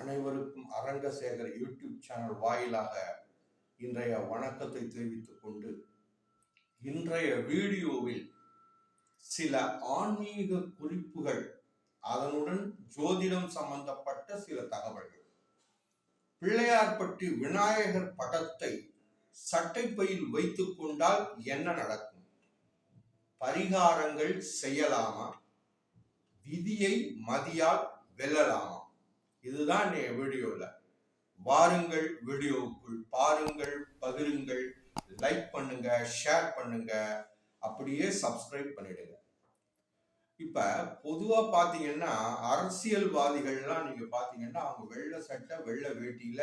அனைவருக்கும் Arangasekar YouTube channel வாயிலாக இன்றைய வணக்கத்தை தெரிவித்துக் கொண்டு இன்றைய வீடியோவில் சில ஆன்மீக குறிப்புகள் அதனுடன் ஜோதிடம் சம்பந்தப்பட்ட சில தகவல்கள். பிள்ளையார்பட்டி விநாயகர் படத்தை சட்டைப்பையில் வைத்துக் கொண்டால் என்ன நடக்கும்? பரிகாரங்கள் செய்யலாமா? விதியை மதியால் வெல்லலாமா? இதுதான் என் வீடியோல. வாருங்கள் வீடியோவுக்குள் பாருங்கள் பகிருங்கள் லைக் பண்ணுங்க ஷேர் பண்ணுங்க அப்படியே சப்ஸ்கிரைப் பண்ணிடுங்க. இப்ப பொதுவா பாத்தீங்கன்னா அரசியல்வாதிகள்லாம் நீங்க பாத்தீங்கன்னா அவங்க வெள்ளை சட்டை வெள்ளை வேட்டியில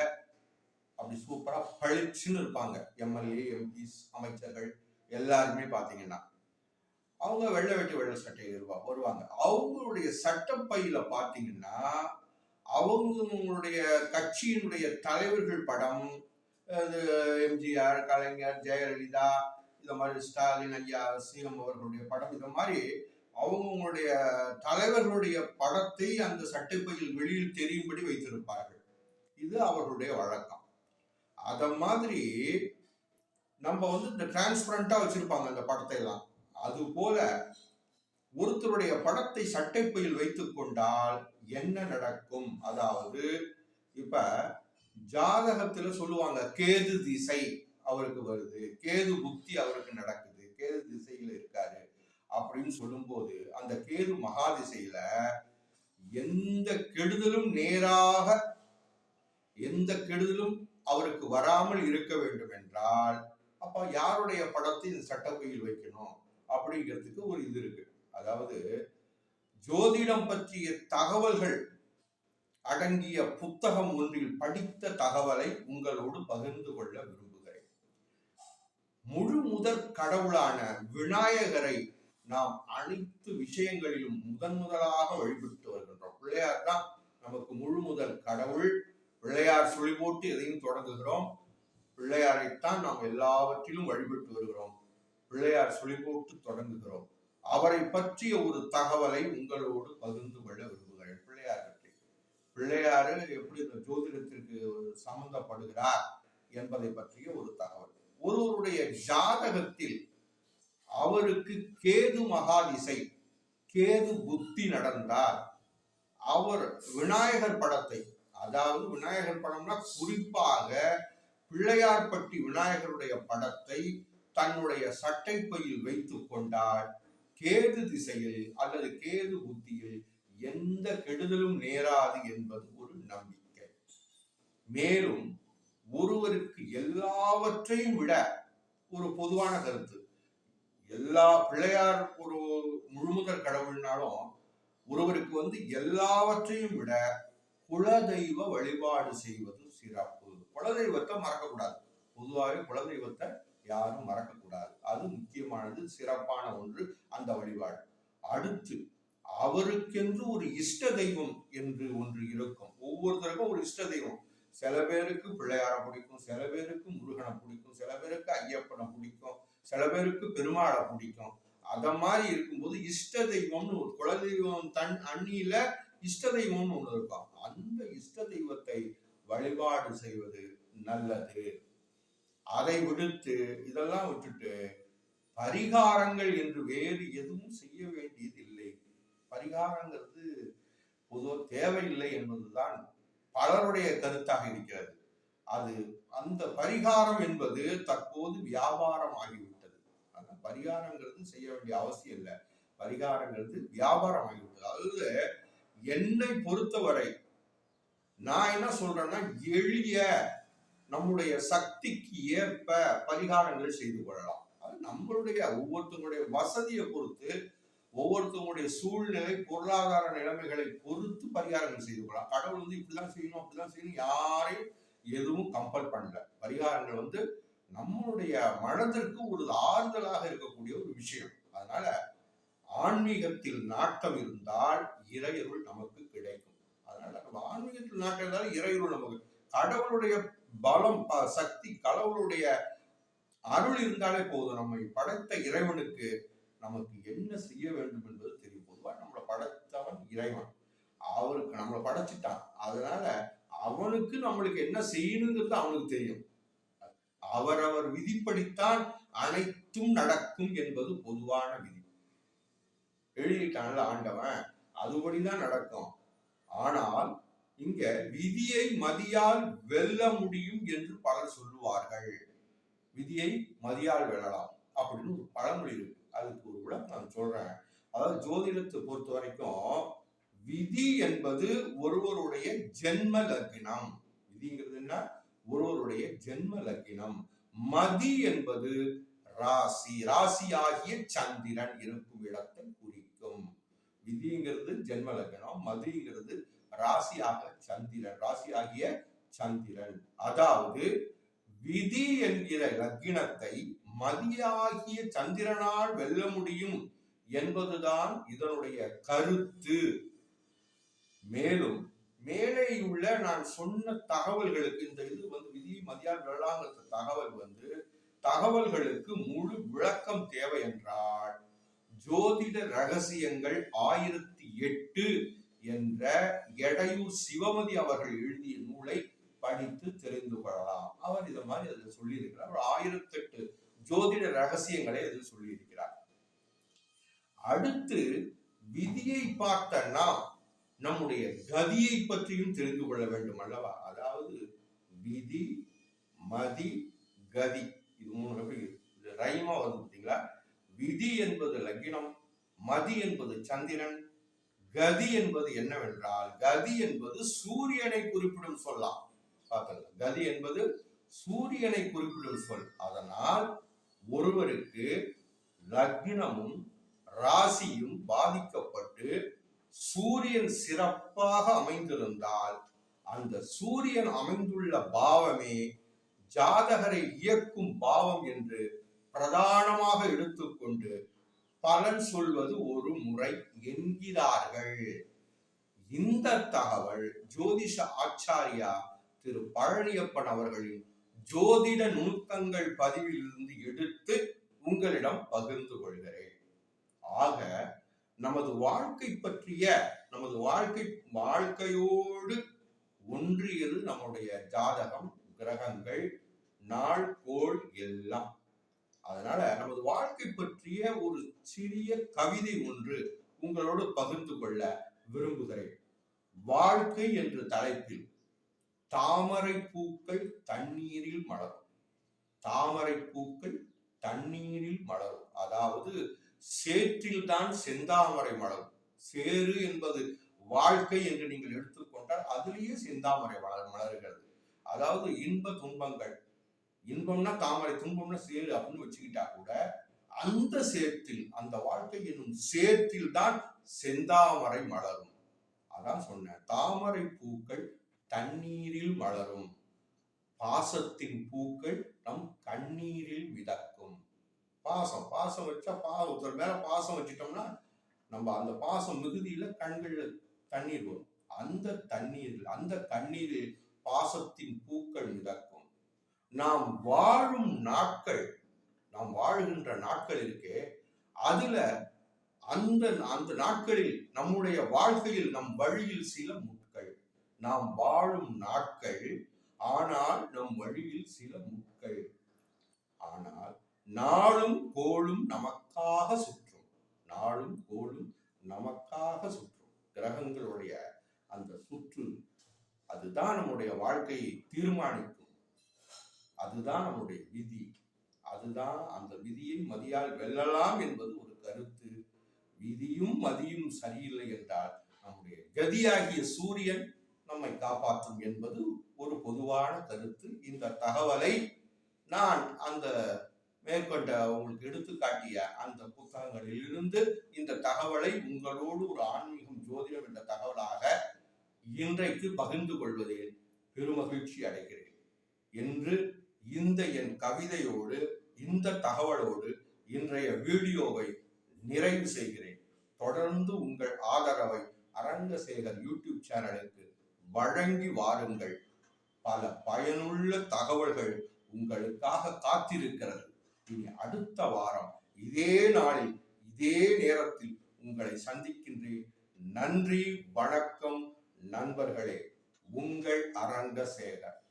அப்படி சூப்பரா பளிச்சுன்னு இருப்பாங்க. எம்எல்ஏ எம்பிஸ் அமைச்சர்கள் எல்லாருமே பாத்தீங்கன்னா. அவங்க வெள்ளை வேட்டி வெள்ளை சட்டை வருவாங்க. அவங்களுடைய சட்டப்பையில பாத்தீங்கன்னா அவங்களுடைய கட்சியினுடைய தலைவர்கள் படம் அது எம்ஜிஆர் கலைஞர் ஜெயலலிதா இந்த மாதிரி ஸ்டாலின் ஐயா சிஎம் அவர்களுடைய படம் இந்த மாதிரி அவங்களுடைய தலைவர்களுடைய படத்தை அந்த சட்டைப்பையில் வெளியில் தெரியும்படி வைத்திருப்பார்கள். இது அவர்களுடைய வழக்கம். அத மாதிரி நம்ம வந்து இந்த டிரான்ஸ்பரண்டா வச்சிருப்பாங்க அந்த படத்தை எல்லாம் அது போல ஒருத்தருடைய படத்தை சட்டைப்பையில் வைத்துக் கொண்டால் என்ன நடக்கும்? அதாவது இப்ப ஜாதகத்துல சொல்லுவாங்க கேது திசை அவருக்கு வருது கேது புக்தி அவருக்கு நடக்குது கேது திசையில இருக்காரு அப்படின்னு சொல்லும்போது அந்த கேது மகா திசையில எந்த கெடுதலும் நேராக எந்த கெடுதலும் அவருக்கு வராமல் இருக்க வேண்டும் என்றால் அப்ப யாருடைய படத்தை இந்த சட்டப்பையில் வைக்கணும்? அப்படிங்கிறதுக்கு ஒரு இது இருக்கு. அதாவது ஜோதிடம் பற்றிய தகவல்கள் அடங்கிய புத்தகம் ஒன்றில் படித்த தகவலை உங்களோடு பகிர்ந்து கொள்ள விரும்புகிறேன். முழு முதற் கடவுளான விநாயகரை நாம் அனைத்து விஷயங்களிலும் முதன் முதலாக வழிபட்டு வருகின்றோம். பிள்ளையார் தான் நமக்கு முழு முதல் கடவுள். பிள்ளையார் சுழி போட்டு எதையும் தொடங்குகிறோம். பிள்ளையாரைத்தான் நாம் எல்லாவற்றிலும் வழிபட்டு வருகிறோம். பிள்ளையார் சுழி போட்டு தொடங்குகிறோம். அவரை பற்றிய ஒரு தகவலை உங்களோடு பகிர்ந்து கொள்ள விரும்புகிறேன். பிள்ளையார் பற்றி. பிள்ளையாரு எப்படி இந்த ஜோதிடத்திற்கு சம்பந்தப்படுகிறார் என்பதை பற்றிய ஒரு தகவல். ஒருவருடைய ஜாதகத்தில் அவருக்கு கேது மகாதிசை கேது புத்தி நடந்தால் அவர் விநாயகர் படத்தை அதாவது விநாயகர் படம்னா குறிப்பாக பிள்ளையார்பட்டி விநாயகருடைய படத்தை தன்னுடைய சட்டைப்பையில் வைத்துக் கொண்டால் கேது திசையில் அல்லது கேது புத்தியில் எந்த கெடுதலும் நேராது என்பது ஒரு நம்பிக்கை. மேலும் ஒருவருக்கு எல்லாவற்றையும் விட ஒரு பொதுவான கருத்து. எல்லா பிள்ளையார் ஒரு முழுமுதல் கடவுள்னாலும் ஒருவருக்கு வந்து எல்லாவற்றையும் விட குலதெய்வ வழிபாடு செய்வது சிறப்பு. குலதெய்வத்தை மறக்கக்கூடாது. பொதுவாகவே குலதெய்வத்தை யாரும் மறக்கக்கூடாது. அது முக்கியமானது சிறப்பான ஒன்று அந்த வழிபாடு. அடுத்து அவருக்கென்று ஒரு இஷ்ட தெய்வம் என்று ஒன்று இருக்கும். ஒவ்வொருத்தருக்கும் ஒரு இஷ்ட தெய்வம். சில பேருக்கு பிள்ளையார பிடிக்கும் சில பேருக்கு முருகனை பிடிக்கும் சில பேருக்கு ஐயப்பனை பிடிக்கும் சில பேருக்கு பெருமாளை பிடிக்கும். அத மாதிரி இருக்கும்போது இஷ்ட தெய்வம்னு ஒரு குலதெய்வம் தன் அண்ணியில இஷ்ட தெய்வம்னு ஒன்று இருக்கும். அந்த இஷ்ட தெய்வத்தை வழிபாடு செய்வது நல்லது. அதை விடுத்து இதெல்லாம் விட்டுட்டு பரிகாரங்கள் என்று வேறு எதுவும் செய்ய வேண்டியதில்லை. பரிகாரங்கிறது பொதுவாக தேவையில்லை என்பதுதான் பலருடைய கருத்தாக இருக்கிறது. அது அந்த பரிகாரம் என்பது தற்போது வியாபாரம் ஆகிவிட்டது அந்த பரிகாரங்கிறது செய்ய வேண்டிய அவசியம் இல்லை. பரிகாரங்கிறது வியாபாரம் ஆகிவிட்டது அதில் என்னை பொறுத்தவரை நான் என்ன சொல்றேன்னா எளிய நம்முடைய சக்திக்கு ஏற்ப பரிகாரங்கள் செய்து கொள்ளலாம். அது நம்மளுடைய ஒவ்வொருத்தங்களுடைய வசதியை பொறுத்து ஒவ்வொருத்தவங்களுடைய சூழ்நிலை பொருளாதார நிலைமைகளை பொறுத்து பரிகாரங்கள் செய்து கொள்ளலாம். கடவுள் வந்து இப்படிதான் செய்யணும் அப்படிதான் செய்யணும் யாரையும் எதுவும் கம்பல் பண்ணல. பரிகாரங்கள் வந்து நம்மளுடைய மனதிற்கு ஒரு ஆறுதலாக இருக்கக்கூடிய ஒரு விஷயம். அதனால ஆன்மீகத்தில் நாட்டம் இருந்தால் இறையருள் நமக்கு கிடைக்கும். அதனால நம்ம ஆன்மீகத்தில் நாட்டம் இருந்தால் இறையருள் நமக்கு. கடவுளுடைய பலம் ப- சக்தி கடவுளுடைய அருள் இருந்தாலே போதும். நம்மை படைத்த இறைவனுக்கு நமக்கு என்ன செய்ய வேண்டும் என்பது தெரியும். பொதுவா நம்மளை படைத்தவன் இறைவன். அவருக்கு நம்மளை படைச்சிட்டான். அதனால அவனுக்கு நம்மளுக்கு என்ன செய்யணுங்கிறது அவனுக்கு தெரியும். அவரவர் விதிப்படித்தான் அனைத்தும் நடக்கும் என்பது பொதுவான விதி. எழுதிட்டான்ல ஆண்டவன் அதுபடிதான் நடக்கும். ஆனால் இங்க விதியை மதியால் வெல்ல முடியும் என்று பலர் சொல்லுவார்கள். விதியை மதியால் வெல்லலாம் அப்படின்னு ஒரு பழமொழி இருக்கு. அதுக்கு ஒரு கூட நான் சொல்றேன். அதாவது ஜோதிடத்தை பொறுத்த வரைக்கும் விதி என்பது ஒருவருடைய ஜென்ம லக்கினம். விதிங்கிறது என்ன? ஒருவருடைய ஜென்ம லக்கினம். மதி என்பது ராசி. ராசி ஆகிய சந்திரன் இருக்கும் இடத்தை குறிக்கும். விதிங்கிறது ஜென்ம லக்கினம் மதிங்கிறது ராசியாக சந்திரன் ராசி ஆகிய சந்திரன். அதாவது விதி என்கிற லக்கினத்தை மதியாகிய சந்திரனால் வெல்ல முடியும் என்பதுதான் இதனுடைய கருத்து. மேலும் மேலே உள்ள நான் சொன்ன தகவல்களுக்கு இந்த இது வந்து விதி மதியால் வெள்ளாங்கிற தகவல் வந்து தகவல்களுக்கு முழு விளக்கம் தேவை என்றால் ஜோதிட ரகசியங்கள் ஆயிரத்தி எட்டு என்ற எடையூர் சிவமதி அவர்கள் எழுதிய நூலை படித்து தெரிந்து கொள்ளலாம். அவர் இதை மாதிரி அதில் சொல்லியிருக்கிறார். ஒரு ஆயிரத்தெட்டு ஜோதிட ரகசியங்களை அதில் சொல்லியிருக்கிறார். அடுத்து விதியை பார்த்த நாம் நம்முடைய கதியை பற்றியும் தெரிந்து கொள்ள வேண்டும் அல்லவா? அதாவது விதி மதி கதி. இது மூணு எப்படி ரைமா வந்து பார்த்தீங்களா? விதி என்பது லக்கினம் மதி என்பது சந்திரன் கதி என்பது என்னவென்றால் கதி என்பது சூரியனை குறிப்பிடும் சொல்லலாம் பார்த்தல கதி என்பது சூரியனை குறிப்பிடும் சொல். அதனால் ஒருவருக்கு லக்னமும் ராசியும் பாதிக்கப்பட்டு சூரியன் சிறப்பாக அமைந்திருந்தால் அந்த சூரியன் அமைந்துள்ள பாவமே ஜாதகரை இயக்கும் பாவம் என்று பிரதானமாக எடுத்துக்கொண்டு பலன் சொல்வது ஒரு முறை என்கிறார்கள். இந்த தகவல் ஜோதிஷ ஆச்சாரியா திரு பழனியப்பன் அவர்களின் ஜோதிட நுணுக்கங்கள் பதிவிலிருந்து எடுத்து உங்களிடம் பகிர்ந்து கொள்கிறேன். ஆக நமது வாழ்க்கை பற்றிய நமது வாழ்க்கை வாழ்க்கையோடு ஒன்றியது நம்முடைய ஜாதகம் கிரகங்கள் நாள் கோள் எல்லாம். அதனால நமது வாழ்க்கை பற்றிய ஒரு சிறிய கவிதை ஒன்று உங்களோடு பகிர்ந்து கொள்ள விரும்புகிறேன். வாழ்க்கை என்ற தலைப்பில் தாமரை பூக்கள் தண்ணீரில் மலரும். தாமரை பூக்கள் தண்ணீரில் மலரும். அதாவது சேற்றில் தான் செந்தாமரை மலரும். சேறு என்பது வாழ்க்கை என்று நீங்கள் எடுத்துக்கொண்டால் அதிலேயே செந்தாமரை மலர் மலர்கிறது. அதாவது இன்ப துன்பங்கள் இன்பம்னா தாமரை துன்பம்னா சேரு அப்படின்னு வச்சுக்கிட்டா கூட அந்த சேத்தில் அந்த வாழ்க்கை என்னும் சேத்தில் தான் செந்தாமரை மலரும். அதான் சொன்னேன் தாமரை பூக்கள் தண்ணீரில் மலரும். பாசத்தின் பூக்கள் நம் கண்ணீரில் மிதக்கும். பாசம் பாசம் வச்சா பா ஒருத்தர் மேல பாசம் வச்சிட்டோம்னா நம்ம அந்த பாசம் மிகுதியில கண்கள்ல தண்ணீர் வரும். அந்த தண்ணீரில் அந்த கண்ணீரில் பாசத்தின் பூக்கள் மிதக்கும். நாம் வாழும் நாட்கள் நாம் வாழுகின்ற நாட்கள் இருக்கே அதுல அந்த அந்த நாட்களில் நம்முடைய வாழ்க்கையில் நம் வழியில் சில முட்கள். நாம் வாழும் நாட்கள் ஆனால் நம் வழியில் சில முட்கள். ஆனால் நாளும் கோளும் நமக்காக சுற்றும். நாளும் கோளும் நமக்காக சுற்றும். கிரகங்களுடைய அந்த சுற்று அதுதான் நம்முடைய வாழ்க்கையை தீர்மானிக்கும். அதுதான் நம்முடைய விதி. அதுதான் அந்த விதியை மதியால் வெல்லலாம் என்பது ஒரு கருத்து. விதியும் மதியும் சரியில்லை என்றால் நம்முடைய கதியாகிய சூரியன் நம்மை காப்பாற்றும் என்பது ஒரு பொதுவான கருத்து. இந்த தகவலை நான் அந்த மேற்கொண்ட உங்களுக்கு எடுத்துக்காட்டிய அந்த புத்தகங்களில் இருந்து இந்த தகவலை உங்களோடு ஒரு ஆன்மீகம் ஜோதிடம் என்ற தகவலாக இன்றைக்கு பகிர்ந்து கொள்வதில் பெருமகிழ்ச்சி அடைகிறேன். என்று இந்த என் கவிதையோடு இந்த தகவலோடு இன்றைய வீடியோவை நிறைவு செய்கிறேன். தொடர்ந்து உங்கள் ஆதரவை அரங்கசேகர் யூடியூப் சேனலுக்கு வழங்கி வாருங்கள். பல பயனுள்ள தகவல்கள் உங்களுக்காக காத்திருக்கிறது. இனி அடுத்த வாரம் இதே நாளில் இதே நேரத்தில் உங்களை சந்திக்கின்றேன். நன்றி வணக்கம் நண்பர்களே. உங்கள் அரங்கசேகர்.